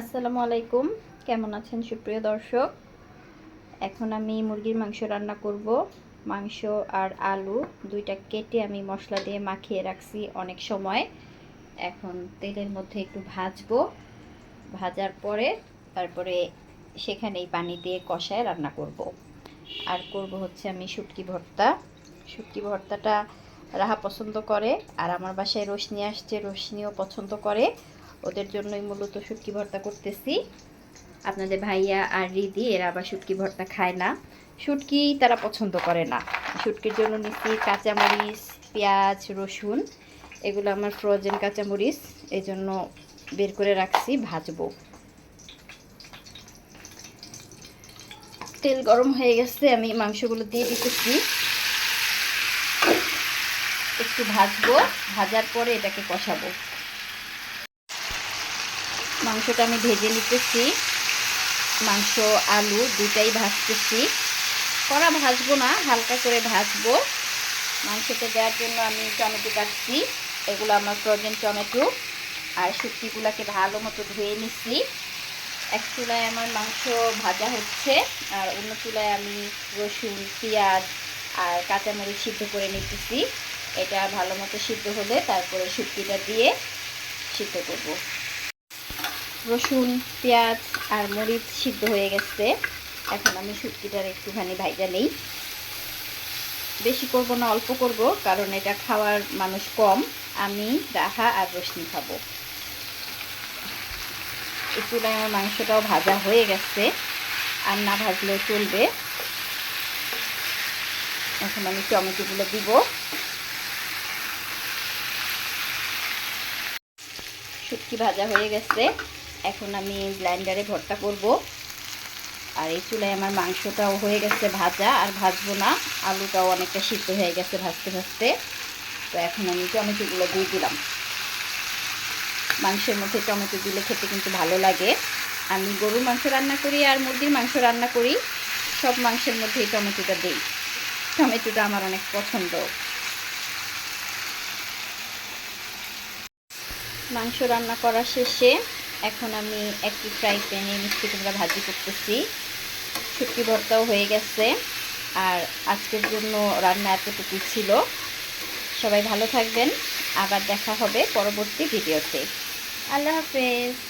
আসসালামু আলাইকুম। কেমন আছেন সুপ্রিয় দর্শক? এখন আমি মুরগির মাংস রান্না করব। মাংস আর আলু দুইটা কেটে আমি মশলা দিয়ে মাখিয়ে রাখছি অনেক সময়। এখন তেলের মধ্যে একটু ভাজবো। ভাজার পরে তারপরে সেখানেই পানি দিয়ে কষায় রান্না করব। আর করব হচ্ছে আমি শুটকি ভর্তা। শুটকি ভর্তাটা রাহা পছন্দ করে আর আমার বাসায় রোশনি আসছে, রোশনিও পছন্দ করে। ওদের জন্যই মূলত শুটকি ভর্তা করতেছি। আপনাদের ভাইয়া আর রিদি, এরা আবার শুটকি ভর্তা খায় না। শুটকি তারা পছন্দ করে না। শুটকির জন্য নিচ্ছি কাঁচামরিচ, পেঁয়াজ, রসুন। এগুলো আমার ফ্রোজেন কাঁচামরিচ। এই জন্য বের করে রাখছি, ভাজবো। তেল গরম হয়ে গেছে, আমি মাংসগুলো দিয়ে দিতেছি। একটু ভাজবো, ভাজার পরে এটাকে কষাবো। মাংসটা আমি ভেজে নিতেছি। মাংস, আলু দুটাই ভাজতেছি। কড়া ভাজবো না, হালকা করে ভাজবো। মাংসতে দেওয়ার জন্য আমি টমেটো কাটছি। এগুলো আমার ফ্রোজেন টমেটো। আর শুটকিগুলোকে ভালো মতো ধুয়ে নিচ্ছি এক চুলায় আমার মাংস ভাজা হচ্ছে। আর অন্য চুলায় আমি রসুন, পেঁয়াজ আর কাঁচামরিচ সিদ্ধ করে নিতেছি। এটা ভালো মতো সিদ্ধ হলে তারপরে শুটকিটা দিয়ে সিদ্ধ করব। রসুন, পেঁয়াজ আর মরিচ সিদ্ধ হয়ে গেছে। এখন আমি শুটকিটার একটুখানি ভাইজা নেই। বেশি করব না, অল্প করব, কারণ এটা খাওয়ার মানুষ কম। আমি রাহা আর রসনি খাব। একটু আমার মাংসটাও ভাজা হয়ে গেছে, আর না ভাজলেও চলবে। এখন আমি টমেটোগুলো দিব। শুটকি ভাজা হয়ে গেছে। এখন আমি ব্লাইন্ডারে ভর্তা করব। আর এই চুলায় আমার মাংসটাও হয়ে গেছে ভাজা, আর ভাজবো না। আলুটাও অনেকটা সিদ্ধ হয়ে গেছে ভাজতে ভাজতে। তো এখন আমি টমেটোগুলো দিয়ে দিলাম। মাংসের মধ্যে টমেটো দিলে খেতে কিন্তু ভালো লাগে। আমি গরুর মাংস রান্না করি আর মুরগির মাংস রান্না করি। সব মাংসের মধ্যে এই টমেটোটা দিই। টমেটোটা আমার অনেক পছন্দ। মাংস রান্না করা শেষে এখন আমি একটি ফ্রাই প্যানে মিষ্টি কুমড়া ভাজি করতেছি। শুটকি ভর্তাও হয়ে গেছে। আর আজকের জন্য রান্না এতটুকু ছিল। সবাই ভালো থাকবেন। আবার দেখা হবে পরবর্তী ভিডিওতে। আল্লাহ হাফেজ।